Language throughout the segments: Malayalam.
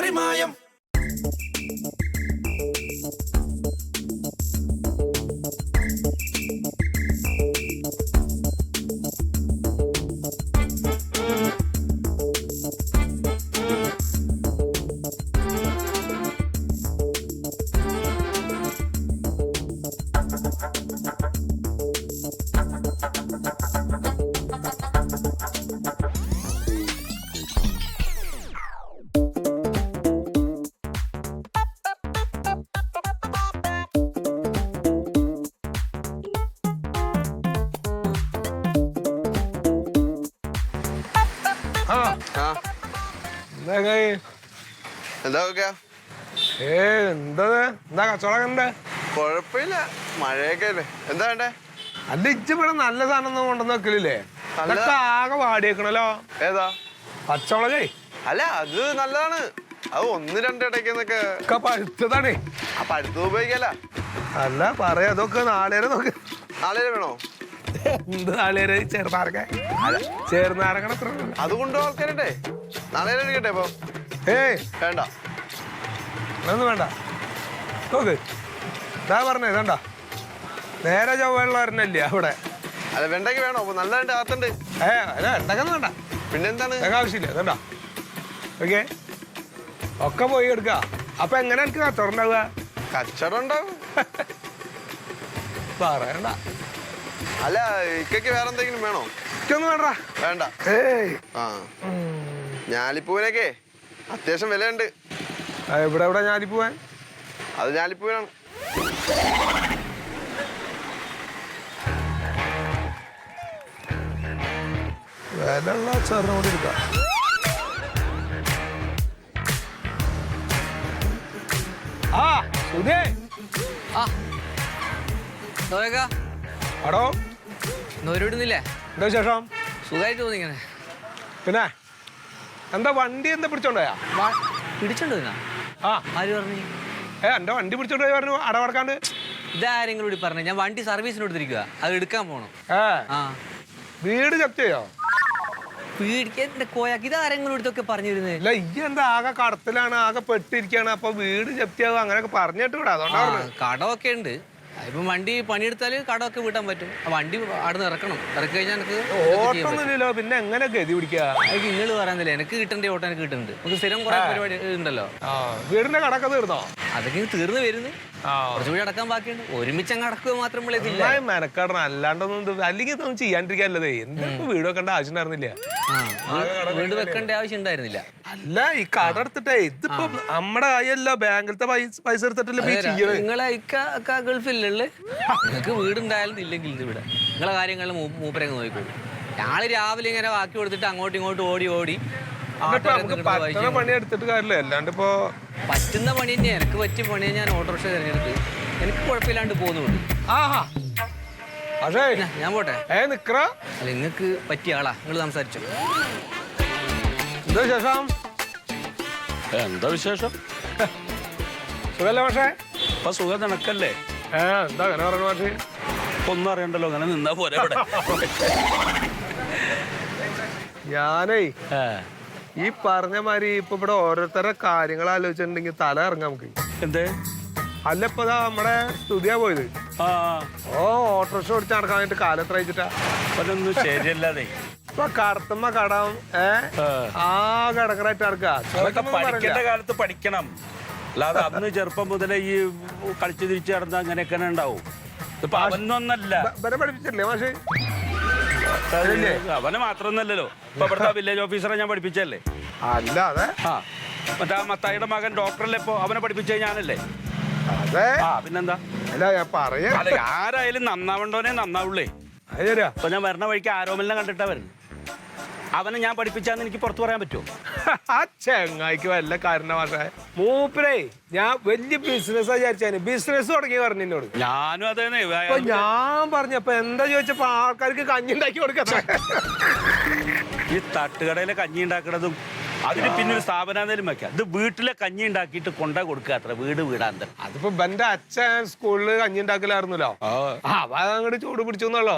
പാറിമായം ആ എന്താ ഏ എന്താ? എന്താ കച്ചവടം കണ്ടേ? കൊഴപ്പില്ല. മഴയൊക്കെ അല്ലേ. എന്താ വേണ്ടേ? അല്ല ഇജ്ജ് ഇവിടെ നല്ല സാധനം ഒന്നും കൊണ്ടുവന്ന് വെക്കലില്ലേ? നല്ല- അതൊക്കെ ആകെ വാടിയേക്കണല്ലോ. ഏതാ? പച്ചമുളകേ അല്ല അത് നല്ലതാണ്. അത് ഒന്ന് രണ്ട് ഇടയ്ക്ക് ഒക്കെ പഴുത്തതാണേ. ആ പഴുത്ത് ഉപയോഗിക്കല്ല. അല്ല പറയാ. അതൊക്കെ നാളേരെ നോക്ക്. നാളേരെ വേണോ? എന്ത് നാളേരെ ചെറുനാരക്ക ചെറുനാരക്കണ അതുകൊണ്ട് ഉണ്ട്? നാളെ എടുക്കട്ടെ ഇപ്പൊ. ഏയ്. വേണ്ട. ഒന്നും വേണ്ട. നോക്ക്. ഇതാ പറഞ്ഞേ വേണ്ട നേരെ ചൊവ്വയുള്ള വരണല്ലേ അവിടെ? അല്ല വെണ്ടയ്ക്ക് വേണോ? അപ്പൊ നല്ല രണ്ട് ആത്തുണ്ട് ഏ അല്ല വെണ്ടക്കൊന്നും വേണ്ട. പിന്നെന്താണ്? ഇതൊക്കെ ആവശ്യമില്ല വേണ്ട ഓക്കെ. ഒക്കെ പോയി എടുക്ക. അപ്പൊ എങ്ങനെ എനിക്ക് കച്ചവടം ഉണ്ടാവുക കച്ചവടം ഉണ്ടാവും. പറയണ്ട. അല്ല ഇക്കയ്ക്ക് വേറെന്തെങ്കിലും വേണോ? ഇക്കൊന്നും വേണ്ട വേണ്ട. ഏയ്. ആ. ഞാലിപ്പൂവിനൊക്കെ അത്യാവശ്യം വിലയുണ്ട്. എവിടെ ഇവിടെ എവിടെ ഞാലിപ്പൂവൻ പോവാൻ? അത് ഞാലിപ്പൂവിനാണ് വിലയുള്ള ചേർന്ന് കൂടി എടുക്കാം. ആ സുധേ. ആ. നോക്ക അടോ നോരിടുന്നില്ലേ എന്താ വിശേഷം? സുഖമായിട്ട് തോന്നിങ്ങനെ പിന്നെ? എന്താ വണ്ടി എന്താ പിടിച്ചോണ്ടോയാ പിടിച്ചോണ്ട് ആ. ആര് പറഞ്ഞു? ഏ എന്റെ വണ്ടി പിടിച്ചോണ്ട് പറഞ്ഞു അടവടക്കാണ്ട്. ഇതാരെങ്കിലും കൂടി പറഞ്ഞു. ഞാൻ വണ്ടി സർവീസിന് കൊടുത്തിരിക്കുക അത് എടുക്കാൻ പോണം. ഏ. വീട് ജപ്തി ചെയ്യോ? പീടിക്കാൻ ഈ എന്താ ആകെ കടത്തിലാണ് ആകെ പെട്ടിരിക്കാണ് അപ്പൊ വീട് ജപ്തിയാകും അങ്ങനെയൊക്കെ പറഞ്ഞിട്ട് വിടാ. കടമൊക്കെ ഉണ്ട്. ഇപ്പം വണ്ടി പണിയെടുത്താൽ കടമൊക്കെ വീട്ടാൻ പറ്റും. വണ്ടി അവിടെ നിന്ന് ഇറക്കണം. ഇറക്കി കഴിഞ്ഞാൽ എനിക്ക് ഓട്ടൊന്നുമില്ലല്ലോ പിന്നെ എങ്ങനെ ഗതി പിടിക്കുക എനിക്ക് നിങ്ങൾ പറയാന്നില്ല എനിക്ക് കിട്ടേണ്ട ഓട്ടം എനിക്ക് കിട്ടുന്നുണ്ട് നമുക്ക് സ്ഥിരം കുറെ പരിപാടി ഉണ്ടല്ലോ വീടിന്റെ കടക്ക തീർന്നോ? അതൊക്കെ തീർന്നു വരുന്നു. കുറച്ചുകൂടി അടക്കാൻ ബാക്കിയുണ്ട്. ഒരുമിച്ച് അങ്ങ് അടക്കുക മാത്രം മെനക്കെടണം. അല്ലാണ്ടൊന്നും അല്ലെങ്കിൽ ഇതൊന്നും ചെയ്യാണ്ടിരിക്കാനല്ലേ എന്തിപ്പോ വീട് വെക്കേണ്ട ആവശ്യം ഉണ്ടായിരുന്നില്ല? വീട് വെക്കേണ്ട ആവശ്യം ഉണ്ടായിരുന്നില്ല. അല്ല ഈ കട എടുത്തിട്ടേ ഇതിപ്പോ നമ്മുടെ കൈയല്ല ബാങ്കിലത്തെ പൈസ എടുത്തിട്ടല്ലേ നിങ്ങളെ ഇക്ക ഇക്ക ഗൾഫിലല്ലേ നിങ്ങൾക്ക് വീടുണ്ടായാലും ഇല്ലെങ്കിൽ ഇത് ഇവിടെ. നിങ്ങളെ കാര്യങ്ങളിൽ മൂപ്പരങ്ങ് നോക്കിക്കോളൂ. ഞങ്ങൾ രാവിലെ ഇങ്ങനെ ബാക്കി കൊടുത്തിട്ട് അങ്ങോട്ടും ഇങ്ങോട്ടും ഓടി ഓടി. പണി എടുത്തിട്ട് കാര്യമില്ല. അല്ലാണ്ട് ഇപ്പൊ പറ്റുന്ന പണി തന്നെ എനിക്ക് പറ്റിയ പണിയെ ഞാൻ ഓട്ടോറിക്ഷ തിരഞ്ഞെടുത്ത് എനിക്ക് കുഴപ്പമില്ലാണ്ട് പോകുന്നുണ്ട് ആഹാ. പക്ഷേ ഞാൻ- പോട്ടെ? ഏ നിക്കറ? അല്ല നിങ്ങൾക്ക് പറ്റിയ ആളാ. നിങ്ങൾ സംസാരിച്ചോ. എന്താ ശേഷം എന്താ വിശേഷം? സുഖല്ലേ പക്ഷേ ഇപ്പൊ സുഖം നിനക്കല്ലേ? ഏ എന്താ അങ്ങനെ പറഞ്ഞു പക്ഷേ ഒന്നും അറിയണ്ടല്ലോ അങ്ങനെ നിന്നാ പോരെ ഇവിടെ. ഞാനേ ഈ പറഞ്ഞ മാതിരി ഇപ്പൊ ഇവിടെ ഓരോരുത്തരുടെ കാര്യങ്ങൾ ആലോചിച്ചിട്ടുണ്ടെങ്കിൽ തല ഇറങ്ങാം നമുക്ക്. എന്തേ? അല്ല ഇപ്പൊ നമ്മുടെ സ്തുതിയാ പോയത്. ആ ഓ ഓട്ടോറിക്ഷ ഓടിച്ച് നടക്കാൻ വേണ്ടിട്ട് കാലത്ര അയച്ചിട്ടാ? അതൊന്നും ശരിയല്ലാതെ ഇപ്പൊ കടത്തുമ്മ കടം ഏ? ഏ. ആ കടക്കറായിട്ട് നടക്കുക അതൊക്കെ പഠിക്കേണ്ട കാലത്ത് പഠിക്കണം. അല്ലാതെ അന്ന് ചെറുപ്പം മുതലേ ഈ കളിച്ചു തിരിച്ചു നടന്ന അങ്ങനെയൊക്കെ ഉണ്ടാവും. ഇപ്പൊ അവനൊന്നല്ല. ഇവരെ പഠിപ്പിച്ചില്ലേ മാഷ്? അവനെ മാത്രമൊന്നല്ലല്ലോ. ഇപ്പൊ ഇവിടുത്തെ വില്ലേജ് ഓഫീസറെ ഞാൻ പഠിപ്പിച്ചല്ലേ അല്ല അതെ ആ. മറ്റേ ആ മത്തായിയുടെ മകൻ ഡോക്ടറല്ലേ ഇപ്പൊ അവനെ പഠിപ്പിച്ചത് ഞാനല്ലേ? അതെ. ആ പിന്നെന്താ? അല്ല ഞാൻ പറയാ. അല്ല ആരായാലും നന്നാവണ്ടോനെ നന്നാവുള്ളേ. അപ്പൊ ഞാൻ വരണ വഴിക്ക് ആരോമലിനെ കണ്ടിട്ടാ വരുന്നത് അവനെ ഞാൻ പഠിപ്പിച്ചാന്ന് എനിക്ക് പുറത്തു പറയാൻ പറ്റുമോ? ആ ചെങ്ങായിക്ക് വല്ല കാരണ മൂപ്പരേ ഞാൻ വലിയ ബിസിനസ് വിചാരിച്ചാന് ബിസിനസ് തുടങ്ങി പറഞ്ഞു എന്നോട്. ഞാനും അതേനെ അപ്പൊ ഞാൻ പറഞ്ഞപ്പോ എന്താ ചോദിച്ചപ്പോ ആൾക്കാർക്ക് കഞ്ഞി ഉണ്ടാക്കി കൊടുക്കാം ഈ തട്ടുകടയിലെ കഞ്ഞി ഉണ്ടാക്കണതും അതിന് പിന്നെ ഒരു സ്ഥാപനാന്തരം വെക്കാം. ഇത് വീട്ടിലെ കഞ്ഞി ഉണ്ടാക്കിയിട്ട് കൊണ്ട കൊടുക്കുക അത്ര വീട് വീടാന്തരം അതിപ്പോ ബന്റെ അച്ഛൻ സ്കൂളിൽ കഞ്ഞി ഉണ്ടാക്കലായിരുന്നല്ലോ. അവ അങ്ങോട്ട് ചൂട് പിടിച്ചു എന്നല്ലോ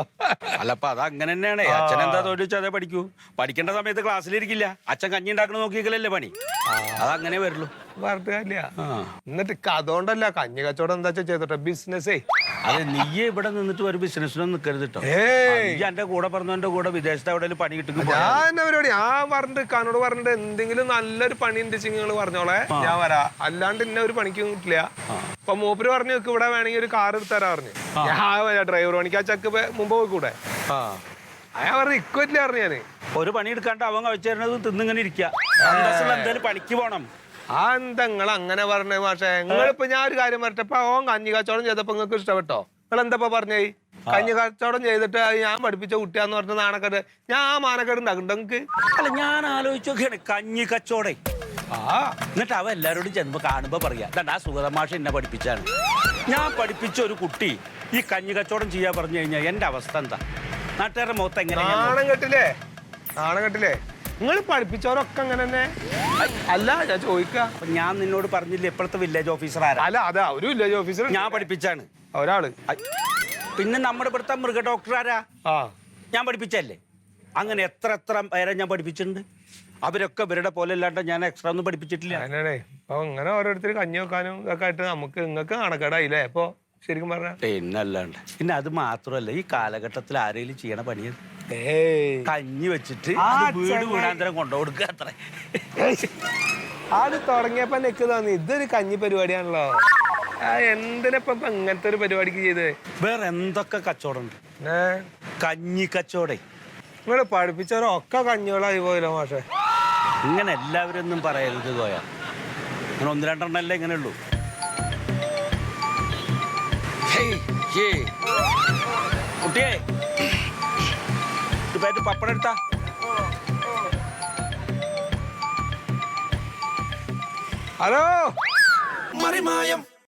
അല്ല അത് അങ്ങനെ തന്നെയാണ് അച്ഛൻ എന്താ തൊഴിൽ വെച്ചാൽ പഠിക്കൂ. പഠിക്കേണ്ട സമയത്ത് ക്ലാസ്സിലിരിക്കില്ല. അച്ഛൻ കഞ്ഞി ഉണ്ടാക്കണ നോക്കിക്കലല്ലേ പണി? അതങ്ങനെ വരുള്ളൂ. ആ. എന്നിട്ട് അതുകൊണ്ടല്ല കഞ്ഞി കച്ചവടം എന്താ ചെയ്തോട്ടെ? ബിസിനസ്സേ അതെ നീ ഇവിടെ നിന്നിട്ട് ഒരു ബിസിനസ്സിനും നിൽക്കരുത് കേട്ടോ എന്റെ കൂടെ പറഞ്ഞവന്റെ കൂടെ വിദേശത്ത് എവിടെ പണി കിട്ടും ഞാൻ എന്നാ പരിപാടി ആ പറഞ്ഞിട്ട് കാനോട് പറഞ്ഞിട്ട് എന്തെങ്കിലും നല്ലൊരു പണി ഉണ്ട് നിങ്ങൾ പറഞ്ഞോളെ. ഞാൻ വരാ. അല്ലാണ്ട് ഇന്ന ഒരു പണിക്കും കിട്ടില്ല. അപ്പൊ മൂപ്പര് പറഞ്ഞു നിനക്ക് ഇവിടെ വേണമെങ്കിൽ ഒരു കാർ എടുത്തരാ പറഞ്ഞു. ഞാൻ ഡ്രൈവർ പണിക്ക്. ആ ചക്ക് മുമ്പ് പോയിക്കൂടെ? ഞാൻ പറഞ്ഞു ഇക്കൊല്ല പറഞ്ഞു ഞാൻ. ഒരു പണി എടുക്കാണ്ട് അവൻ കഴിച്ചു തരുന്നത് തിന്നിങ്ങനെ ഇരിക്കുക എന്തായാലും പണിക്ക് പോണം. ആ എന്താ നിങ്ങൾ അങ്ങനെ പറഞ്ഞേ മാഷേ നിങ്ങളിപ്പോ ഞാൻ ഒരു കാര്യം പറഞ്ഞപ്പോ ഓൻ കഞ്ഞി കച്ചവടം ചെയ്തപ്പോ നിങ്ങൾക്ക് ഇഷ്ടപ്പെട്ടോ? നിങ്ങൾ എന്താ പറഞ്ഞേ? കഞ്ഞി കച്ചവടം ചെയ്തിട്ട് ഞാൻ പഠിപ്പിച്ച കുട്ടിയാന്ന് പറഞ്ഞ നാണക്കേട്. ഞാൻ ആ മാനക്കേട് ഉണ്ടാക്കുന്നുണ്ട് നിങ്ങക്ക്? അല്ല ഞാൻ ആലോചിച്ചൊക്കെയാണ് കഞ്ഞി കച്ചവടേ. ആ. എന്നിട്ട് അവ എല്ലാരോടും ചെന്നപ്പോ കാണുമ്പോ പറയാ "ദാ ആ സുഗതമാഷ എന്നെ പഠിപ്പിച്ചാണ്. ഞാൻ പഠിപ്പിച്ച ഒരു കുട്ടി ഈ കഞ്ഞി കച്ചവടം ചെയ്യാ പറഞ്ഞു കഴിഞ്ഞാൽ എന്റെ അവസ്ഥ എന്താ? നാട്ടുകാരുടെ മുഖത്ത് എങ്ങനെയാ നാണം കെട്ടില്ലേ? നാണം കെട്ടില്ലേ? നിങ്ങൾ പഠിപ്പിച്ചവരൊക്കെ അങ്ങനെ തന്നെ. അല്ല ഞാൻ ചോദിക്ക. അപ്പൊ ഞാൻ നിന്നോട് പറഞ്ഞില്ല ഇപ്പോഴത്തെ വില്ലേജ് ഓഫീസർ ആരാ? അല്ല അതാ ഒരു വില്ലേജ് ഓഫീസർ ഞാൻ പഠിപ്പിച്ചാണ്. ഒരാൾ. പിന്നെ നമ്മുടെ ഇവിടുത്തെ മൃഗ ഡോക്ടർ ആരാ? ആ. ഞാൻ പഠിപ്പിച്ചല്ലേ അങ്ങനെ എത്ര എത്ര പേരെ ഞാൻ പഠിപ്പിച്ചിട്ടുണ്ട്? അവരൊക്കെ ഇവരുടെ പോലെ അല്ലാണ്ട് ഞാൻ എക്സ്ട്രാ ഒന്നും പഠിപ്പിച്ചിട്ടില്ല. അങ്ങനെയാണേ. അപ്പൊ ഇങ്ങനെ ഓരോരുത്തർ കഞ്ഞി വെക്കാനും ഇതൊക്കെ ആയിട്ട് നമുക്ക് നിങ്ങൾക്ക് കണക്കടായില്ലേ അപ്പൊ ശരിക്കും പറഞ്ഞ. പിന്നെ അല്ലാണ്ട്. പിന്നെ അത് മാത്രമല്ല ഈ കാലഘട്ടത്തിൽ ആരെങ്കിലും ചെയ്യണ പണിയത് കഞ്ഞി വെച്ചിട്ട് ആ, അത് വീട് ചങ്ങായി. വീടാന്തരം കൊണ്ടുകൊടുക്കുക അത്ര. അത് തുടങ്ങിയപ്പോ നിക്ക് തോന്നി ഇതൊരു കഞ്ഞി പരിപാടിയാണല്ലോ. ആ എന്തിനപ്പം ഇപ്പൊ ഇങ്ങനത്തെ ഒരു പരിപാടിക്ക് ചെയ്ത്? വേറെ എന്തൊക്കെ കച്ചവടം ഉണ്ട്? കഞ്ഞി കച്ചവടേ. നിങ്ങൾ പഠിപ്പിച്ചവരൊക്കെ കഞ്ഞികളായി പോയല്ലോ മാഷെ. ഇങ്ങനെ എല്ലാവരും ഒന്നും പറയരുത് കോയ ഇങ്ങനെ ഒന്ന് രണ്ടെണ്ണല്ലേ ഇങ്ങനെ ഉള്ളൂ. ഹേയ്. കുട്ടിയെ ഇപ്പൊ പപ്പടം എടുത്താ. ഹലോ? മറിമായം.